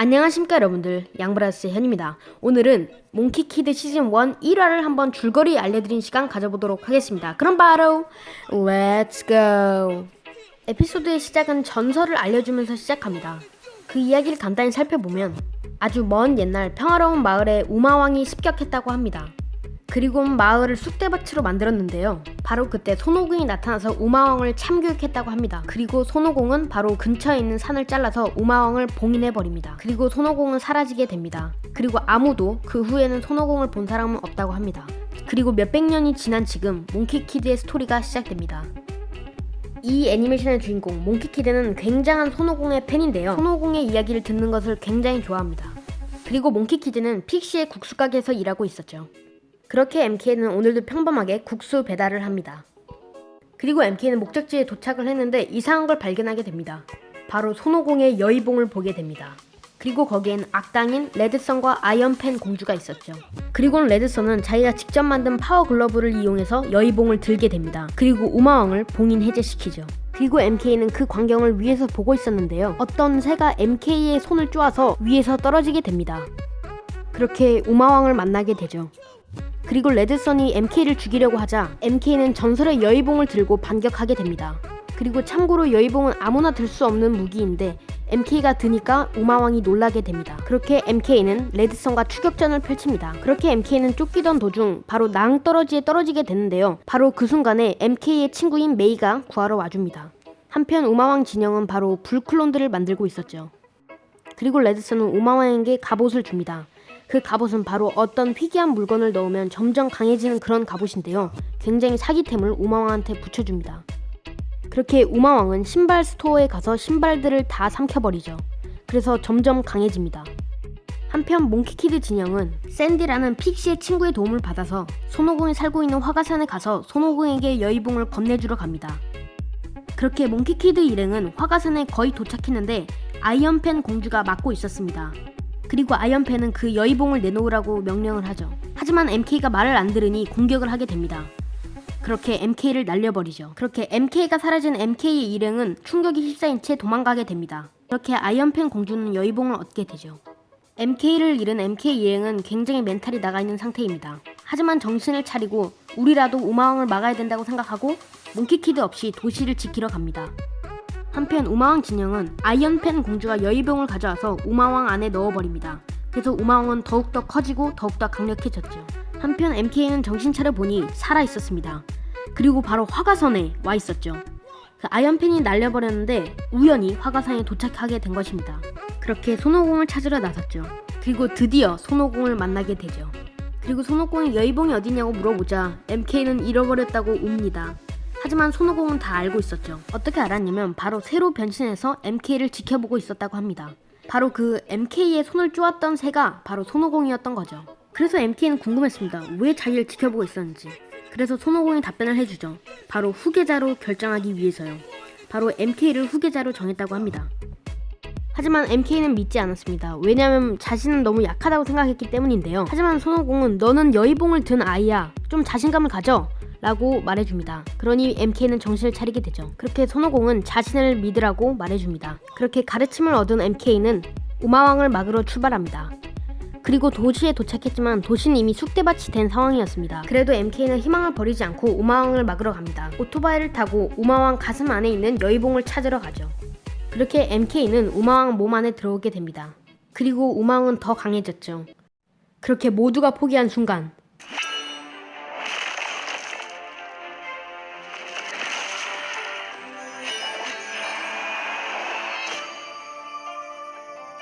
안녕하십니까 여러분들. 양브라스 현입니다. 오늘은 몽키키드 시즌 1 1화를 한번 줄거리 알려드린 시간 가져보도록 하겠습니다. 그럼 바로 Let's go! 에피소드의 시작은 전설을 알려주면서 시작합니다. 그 이야기를 간단히 살펴보면 아주 먼 옛날 평화로운 마을에 우마왕이 습격했다고 합니다 그리고 마을을 쑥대밭으로 만들었는데요. 바로 그때 손오공이 나타나서 우마왕을 참교육했다고 합니다. 그리고 손오공은 바로 근처에 있는 산을 잘라서 우마왕을 봉인해 버립니다. 그리고 손오공은 사라지게 됩니다. 그리고 아무도 그 후에는 손오공을 본 사람은 없다고 합니다. 그리고 몇백 년이 지난 지금 몽키키드의 스토리가 시작됩니다. 이 애니메이션의 주인공 몽키키드는 굉장한 손오공의 팬인데요. 손오공의 이야기를 듣는 것을 굉장히 좋아합니다. 그리고 몽키키드는 픽시의 국수 가게에서 일하고 있었죠. 그렇게 MK는 오늘도 평범하게 국수 배달을 합니다. 그리고 MK는 목적지에 도착을 했는데 이상한 걸 발견하게 됩니다. 바로 손오공의 여의봉을 보게 됩니다. 그리고 거기엔 악당인 레드선과 아이언팬 공주가 있었죠. 그리고는 레드선은 자기가 직접 만든 파워 글러브를 이용해서 여의봉을 들게 됩니다. 그리고 우마왕을 봉인 해제시키죠. 그리고 MK는 그 광경을 위에서 보고 있었는데요. 어떤 새가 MK의 손을 쪼아서 위에서 떨어지게 됩니다. 그렇게 우마왕을 만나게 되죠. 그리고 레드선이 MK를 죽이려고 하자 MK는 전설의 여의봉을 들고 반격하게 됩니다. 그리고 참고로 여의봉은 아무나 들 수 없는 무기인데 MK가 드니까 우마왕이 놀라게 됩니다. 그렇게 MK는 레드선과 추격전을 펼칩니다. 그렇게 MK는 쫓기던 도중 바로 낭떠러지에 떨어지게 되는데요. 바로 그 순간에 MK의 친구인 메이가 구하러 와줍니다. 한편 우마왕 진영은 바로 불클론들을 만들고 있었죠. 그리고 레드선은 우마왕에게 갑옷을 줍니다. 그 갑옷은 바로 어떤 희귀한 물건을 넣으면 점점 강해지는 그런 갑옷인데요. 굉장히 사기템을 우마왕한테 붙여줍니다. 그렇게 우마왕은 신발 스토어에 가서 신발들을 다 삼켜버리죠. 그래서 점점 강해집니다. 한편 몽키키드 진영은 샌디라는 픽시의 친구의 도움을 받아서 손오공이 살고 있는 화가산에 가서 손오공에게 여의봉을 건네주러 갑니다. 그렇게 몽키키드 일행은 화가산에 거의 도착했는데 아이언팬 공주가 막고 있었습니다. 그리고 아이언팬은 그 여의봉을 내놓으라고 명령을 하죠. 하지만 MK가 말을 안 들으니 공격을 하게 됩니다. 그렇게 MK를 날려버리죠. 그렇게 MK가 사라진 MK의 일행은 충격이 휩싸인 채 도망가게 됩니다. 그렇게 아이언팬 공주는 여의봉을 얻게 되죠. MK를 잃은 MK 일행은 굉장히 멘탈이 나가 있는 상태입니다. 하지만 정신을 차리고 우리라도 우마왕을 막아야 된다고 생각하고 몽키키드 없이 도시를 지키러 갑니다. 한편 우마왕 진영은 아이언팬 공주가 여의봉을 가져와서 우마왕 안에 넣어버립니다. 그래서 우마왕은 더욱더 커지고 더욱더 강력해졌죠. 한편 MK는 정신 차려 보니 살아 있었습니다. 그리고 바로 화가선에 와 있었죠. 그 아이언팬이 날려버렸는데 우연히 화가산에 도착하게 된 것입니다. 그렇게 손오공을 찾으러 나섰죠. 그리고 드디어 손오공을 만나게 되죠. 그리고 손오공이 여의봉이 어디냐고 물어보자 MK는 잃어버렸다고 웁니다. 하지만 손오공은 다 알고 있었죠. 어떻게 알았냐면 바로 새로 변신해서 MK를 지켜보고 있었다고 합니다. 바로 그 MK의 손을 쪼았던 새가 바로 손오공이었던 거죠. 그래서 MK는 궁금했습니다. 왜 자기를 지켜보고 있었는지. 그래서 손오공이 답변을 해주죠. 바로 후계자로 결정하기 위해서요. 바로 MK를 후계자로 정했다고 합니다. 하지만 MK는 믿지 않았습니다. 왜냐하면 자신은 너무 약하다고 생각했기 때문인데요. 하지만 손오공은 너는 여의봉을 든 아이야. 좀 자신감을 가져. 라고 말해줍니다. 그러니 MK는 정신을 차리게 되죠. 그렇게 손오공은 자신을 믿으라고 말해줍니다. 그렇게 가르침을 얻은 MK는 우마왕을 막으러 출발합니다. 그리고 도시에 도착했지만 도시는 이미 쑥대밭이 된 상황이었습니다. 그래도 MK는 희망을 버리지 않고 우마왕을 막으러 갑니다. 오토바이를 타고 우마왕 가슴 안에 있는 여의봉을 찾으러 가죠. 그렇게 MK는 우마왕 몸 안에 들어오게 됩니다. 그리고 우마왕은 더 강해졌죠. 그렇게 모두가 포기한 순간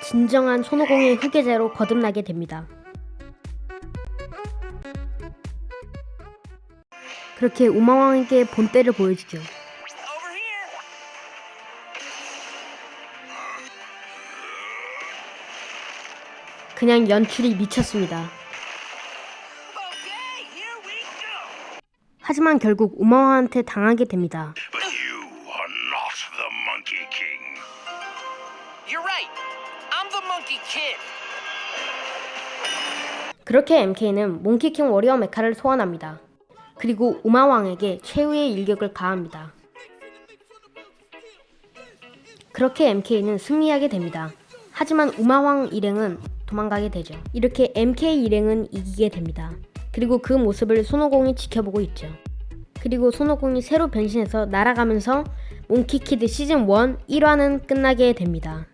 진정한 손오공의 후계자로 거듭나게 됩니다. 그렇게 우마왕에게 본때를 보여주죠. 그냥 연출이 미쳤습니다. 하지만 결국 우마왕한테 당하게 됩니다. But you are not the Monkey King. You're right. I'm the Monkey Kid. 그렇게 MK는 몽키킹 워리어 메카를 소환합니다. 그리고 우마왕에게 최후의 일격을 가합니다. 그렇게 MK는 승리하게 됩니다. 하지만 우마왕 일행은 도망가게 되죠. 이렇게 MK 일행은 이기게 됩니다. 그리고 그 모습을 손오공이 지켜보고 있죠. 그리고 손오공이 새로 변신해서 날아가면서 몽키키드 시즌 1 1화는 끝나게 됩니다.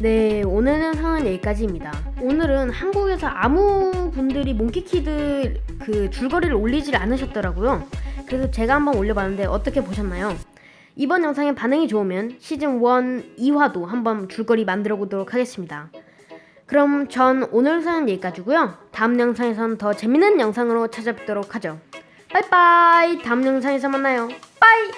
네, 오늘 영상은 여기까지입니다. 오늘은 한국에서 아무 분들이 몽키키드 그 줄거리를 올리질 않으셨더라고요. 그래서 제가 한번 올려봤는데 어떻게 보셨나요? 이번 영상에 반응이 좋으면 시즌 1 2화도 한번 줄거리 만들어 보도록 하겠습니다. 그럼 전 오늘 영상은 여기까지고요. 다음 영상에선 더 재밌는 영상으로 찾아뵙도록 하죠. 빠이빠이. 다음 영상에서 만나요. 빠이.